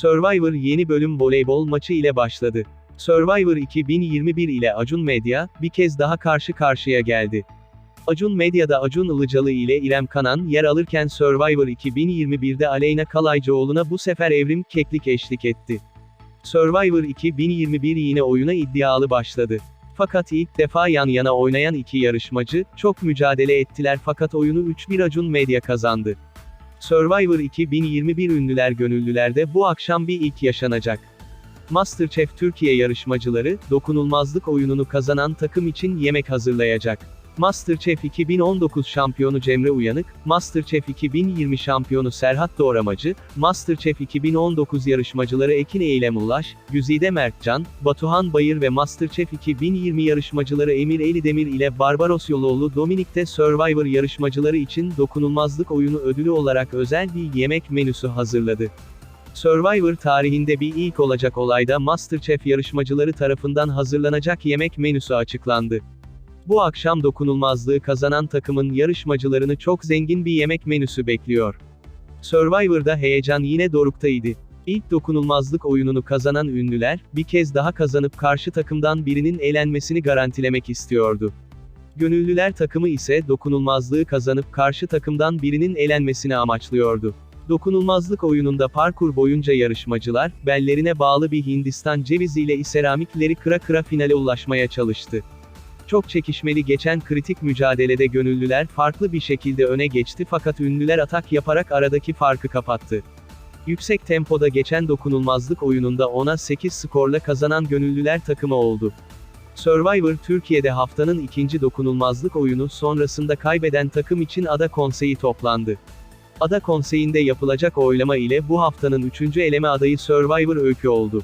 Survivor yeni bölüm voleybol maçı ile başladı. Survivor 2021 ile Acun Medya, bir kez daha karşı karşıya geldi. Acun Medya'da Acun Ilıcalı ile İrem Kanan yer alırken Survivor 2021'de Aleyna Kalaycıoğlu'na bu sefer Evrim Keklik eşlik etti. Survivor 2021 yine oyuna iddialı başladı. Fakat ilk defa yan yana oynayan iki yarışmacı, çok mücadele ettiler fakat oyunu 3-1 Acun Medya kazandı. Survivor 2021 ünlüler gönüllülerde bu akşam bir ilk yaşanacak. Masterchef Türkiye yarışmacıları, dokunulmazlık oyununu kazanan takım için yemek hazırlayacak. Masterchef 2019 şampiyonu Cemre Uyanık, Masterchef 2020 şampiyonu Serhat Doğramacı, Masterchef 2019 yarışmacıları Ekin Eylem Ulaş, Güzide Mertcan, Batuhan Bayır ve Masterchef 2020 yarışmacıları Emir Elidemir ile Barbaros Yoloğlu Dominik'te Survivor yarışmacıları için dokunulmazlık oyunu ödülü olarak özel bir yemek menüsü hazırladı. Survivor tarihinde bir ilk olacak olayda Masterchef yarışmacıları tarafından hazırlanacak yemek menüsü açıklandı. Bu akşam dokunulmazlığı kazanan takımın yarışmacılarını çok zengin bir yemek menüsü bekliyor. Survivor'da heyecan yine doruktaydı. İlk dokunulmazlık oyununu kazanan ünlüler, bir kez daha kazanıp karşı takımdan birinin elenmesini garantilemek istiyordu. Gönüllüler takımı ise dokunulmazlığı kazanıp karşı takımdan birinin elenmesini amaçlıyordu. Dokunulmazlık oyununda parkur boyunca yarışmacılar, bellerine bağlı bir Hindistan ceviziyle iseramikleri kıra kıra finale ulaşmaya çalıştı. Çok çekişmeli geçen kritik mücadelede gönüllüler farklı bir şekilde öne geçti fakat ünlüler atak yaparak aradaki farkı kapattı. Yüksek tempoda geçen dokunulmazlık oyununda 10'a 8 skorla kazanan gönüllüler takımı oldu. Survivor Türkiye'de haftanın ikinci dokunulmazlık oyunu sonrasında kaybeden takım için Ada Konseyi toplandı. Ada Konseyi'nde yapılacak oylama ile bu haftanın üçüncü eleme adayı Survivor Öykü oldu.